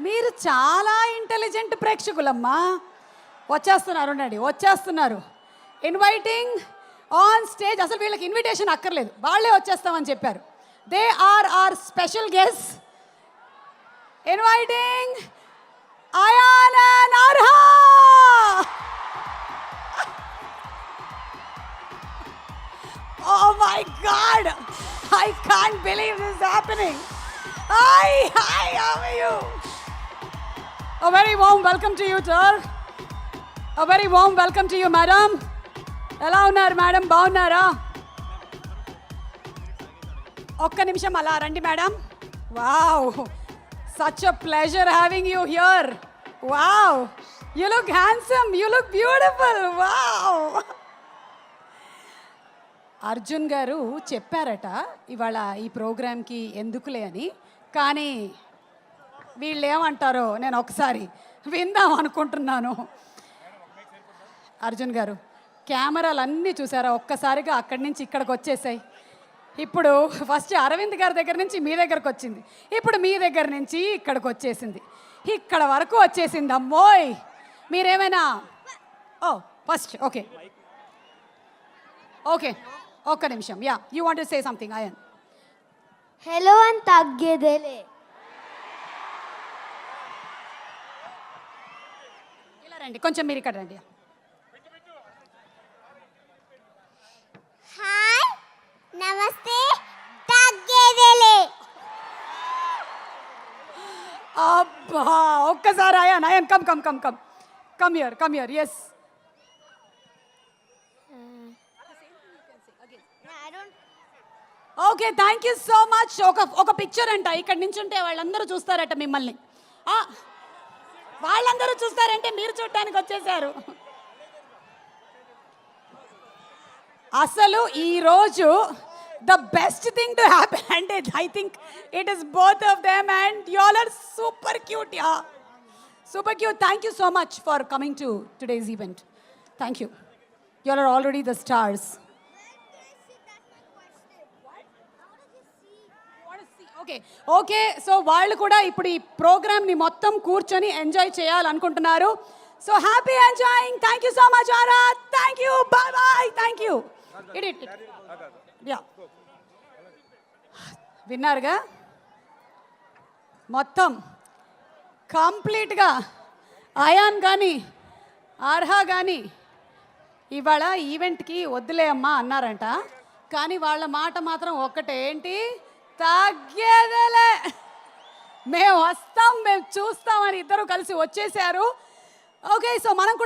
మీరు చాలా ఇంటెలిజెంట్ ప్రేక్షకులమ్మా. వచ్చేస్తున్నారు ఉండండి. వచ్చేస్తున్నారు. ఇన్వైటింగ్ ఆన్ స్టేజ్ అసలు వీళ్ళకి ఇన్విటేషన్ అక్కర్లేదు. వాళ్ళే వచ్చేస్తామని చెప్పారు. They are are special guest inviting Ayaan and Arha Oh my god! I can't believe this is happening. Hi. A very warm welcome to you, sir. A very warm welcome to you, madam. ఎలా ఉన్నారు madam బాగున్నారా? ఒక్క నిమిషం అలా రండి madam wow such a pleasure having you here wow you look handsome you look beautiful wow Arjun garu చెప్పారట ఇవాళ ఈ ప్రోగ్రామ్కి ఎందుకులే అని. కానీ వీళ్ళు ఏమంటారో నేను ఒకసారి విందాం అనుకుంటున్నాను. అర్జున్ గారు కెమెరాలు అన్నీ చూసారా? ఒక్కసారిగా అక్కడి నుంచి ఇక్కడికి వచ్చేసాయి. ఇప్పుడు ఫస్ట్ అరవింద్ గారి దగ్గర నుంచి మీ దగ్గరకు వచ్చింది. ఇప్పుడు మీ దగ్గర నుంచి ఇక్కడికి వచ్చేసింది. ఇక్కడ వరకు వచ్చేసింది అమ్మోయ్! మీరేమైనా? ఓ ఫస్ట్ ఓకే. ఓకే ఒక్క నిమిషం. Yeah you want say something Ayaan. Hello అని తగ్గేదేలే రండి. కొంచెం మీరు ఇక్కడ రండి. హాయ్. నమస్తే. తగ్గేదేలే అబ్బా ఒక్కసారి Ayaan Ayaan come come come come. Come here come here yes okay thank you so much ఒక ఒక పిక్చర్ అంట. ఇక్కడ నుంచి ఉంటే వాళ్ళందరూ చూస్తారట మిమ్మల్ని. ఆ, వాళ్ళందరూ చూస్తారంటే మీరు చూడటానికి వచ్చేసారు. అసలు ఈరోజు the best thing to happy అంటే I think it is both of them and you all are super cute yeah super cute thank you so much for coming to today's event thank you you are already the stars okay. Okay so వాళ్ళు కూడా ఇప్పుడు ఈ ప్రోగ్రామ్ని మొత్తం కూర్చొని enjoy చేయాలనుకుంటున్నారు. So happy enjoying. Thank you so much Arha thank you bye bye thank you it it yeah విన్నారుగా? మొత్తం కంప్లీట్గా అయాన్ కానీ అర్హా కానీ ఇవాళ ఈవెంట్కి వద్దులే అమ్మా అన్నారంట. కానీ వాళ్ళ మాట మాత్రం ఒక్కటే. ఏంటి? తగ్గేదేలే. మేము వస్తాం మేము చూస్తామని ఇద్దరు కలిసి వచ్చేసారు. ఓకే సో మనం కూడా